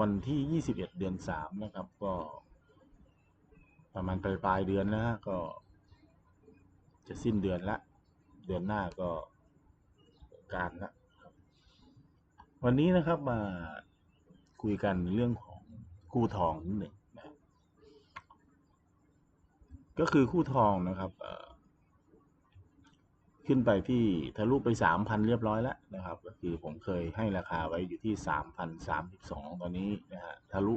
วันที่ 21 เดือน 3 นะครับ ก็ ประมาณปลายปลายเดือนนะฮะก็ จะสิ้นเดือนละเดือนหน้าก็การละวันนี้นะครับมาคุยกันเรื่องของคู่ทองนิดหนึ่งนะก็คือคู่ทองนะครับเอ่อ ขึ้นไปที่ทะลุไปสามพันเรียบร้อยแล้วนะครับ ก็คือผมเคยให้ราคาไว้อยู่ที่สามพันสามสิบสองตอนนี้นะฮะทะลุ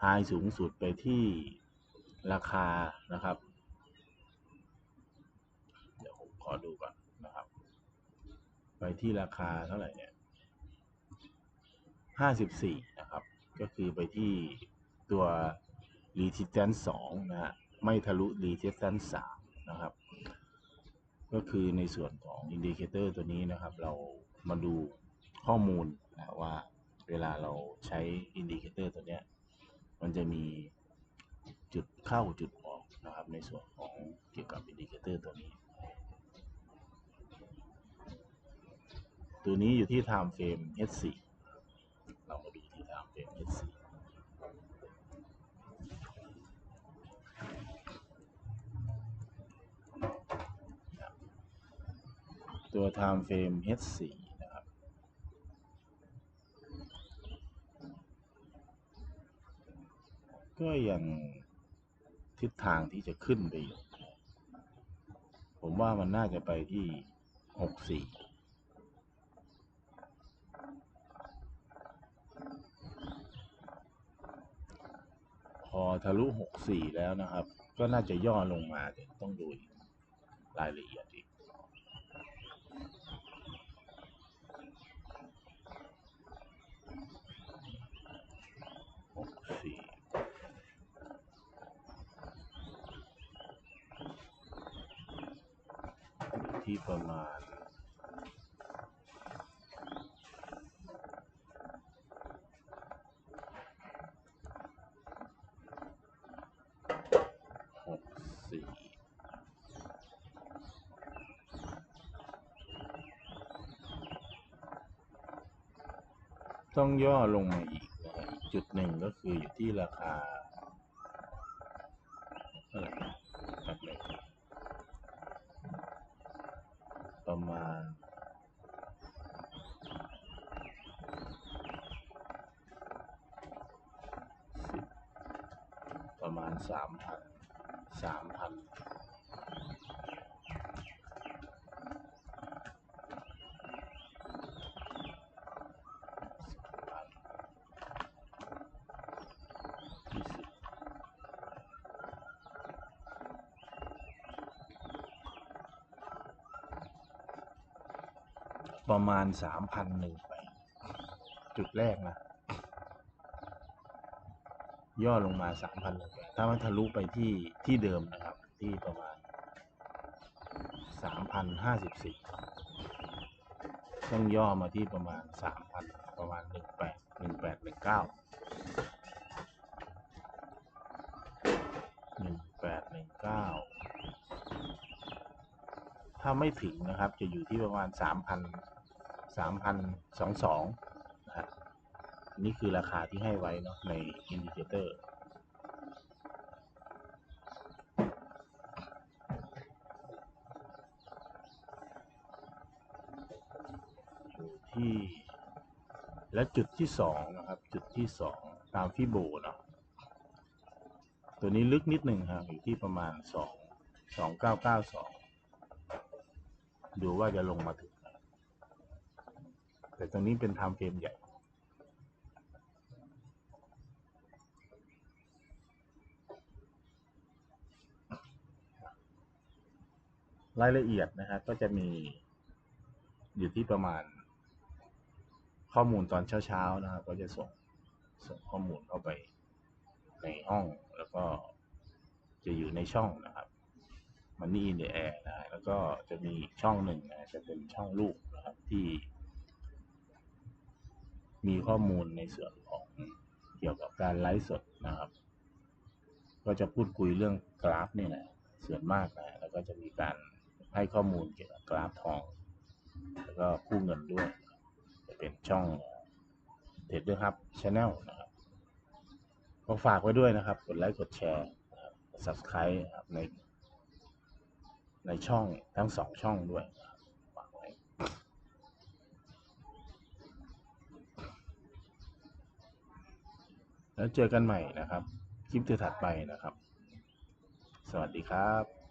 ไฮสูงสุดไปที่ราคานะครับ เดี๋ยวผมขอดูก่อนนะครับ ไปที่ราคาเท่าไหร่เนี่ยห้าสิบสี่นะครับ ก็คือไปที่ตัว resistance สองนะฮะไม่ทะลุ resistance สามนะครับ ก็คือในส่วนของอินดิเคเตอร์ตัวนี้นะครับ เรามาดูข้อมูลนะว่าเวลาเราใช้อินดิเคเตอร์ตัวนี้มันจะมีจุดเข้าจุดออกนะครับ ในส่วนของเกี่ยวกับอินดิเคเตอร์ตัวนี้ ตัวนี้อยู่ที่ time frame H4 เรามาดูที่ time frame H4 ตัว time frame H4 นะครับก็ยังทิศทางที่จะขึ้นไปอยู่ผมว่ามันน่าจะไปที่ 64พอทะลุ 64 แล้วนะครับ ก็น่าจะย่อลงมาต้องดูรายละเอียดอีก ที่ประมาณ หกสี่ต้องย่อลงมาอีกนะอีกจุดหนึ่งก็คืออยู่ที่ราคาเท่าไรนะแป๊บหนึ่งประ มา ประมาณสามพันสามพันยี่สิบ ประมาณสามพันหนึ่งไป จุดแรกนะ ย่อลงมาสามพันเลยถ้ามันทะลุไปที่ที่เดิมนะครับ ที่ประมาณสามพันห้าสิบสี่ต้องย่อมาที่ประมาณสามพันประมาณหนึ่งแปดหนึ่งแปดหนึ่งเก้าหนึ่งแปดหนึ่งเก้า ถ้าไม่ถึงนะครับจะอยู่ที่ประมาณสามพันสามพันสองสองนี่คือราคาที่ให้ไว้เนาะในอินดิเคเตอร์อยู่ที่และจุดที่สองนะครับ จุดที่สองตามฟิโบเนาะตัวนี้ลึกนิดหนึ่งครับอยู่ที่ประมาณสองสองเก้าเก้าสอง ดูว่าจะลงมาถึง แต่ตรงนี้เป็นไทม์เฟรมใหญ่รายละเอียดนะครับก็จะมีอยู่ที่ประมาณ ข้อมูลตอนเช้าๆนะครับก็จะส่งส่งข้อมูลเข้าไปในห้องแล้วก็จะอยู่ในช่องนะครับ มันนี่ในแอร์นะ แล้วก็จะมีช่องหนึ่งนะจะเป็นช่องลูกนะครับที่ มีข้อมูลในส่วนของเกี่ยวกับการไลฟ์สดนะครับ ก็จะพูดคุยเรื่องกราฟนี่แหละส่วนมากนะแล้วก็จะมีการให้ข้อมูลเกี่ยวกับกราฟทอง แล้วก็คู่เงินด้วย จะเป็นช่องเทรดเดอร์ฮับชแนลนะครับก็ฝากไว้ด้วยนะครับ กดไลค์กดแชร์ subscribe ครับใน ในช่องทั้งสองช่องด้วยฝากไว้แล้วเจอกันใหม่นะครับ คลิปถัดไปนะครับ สวัสดีครับ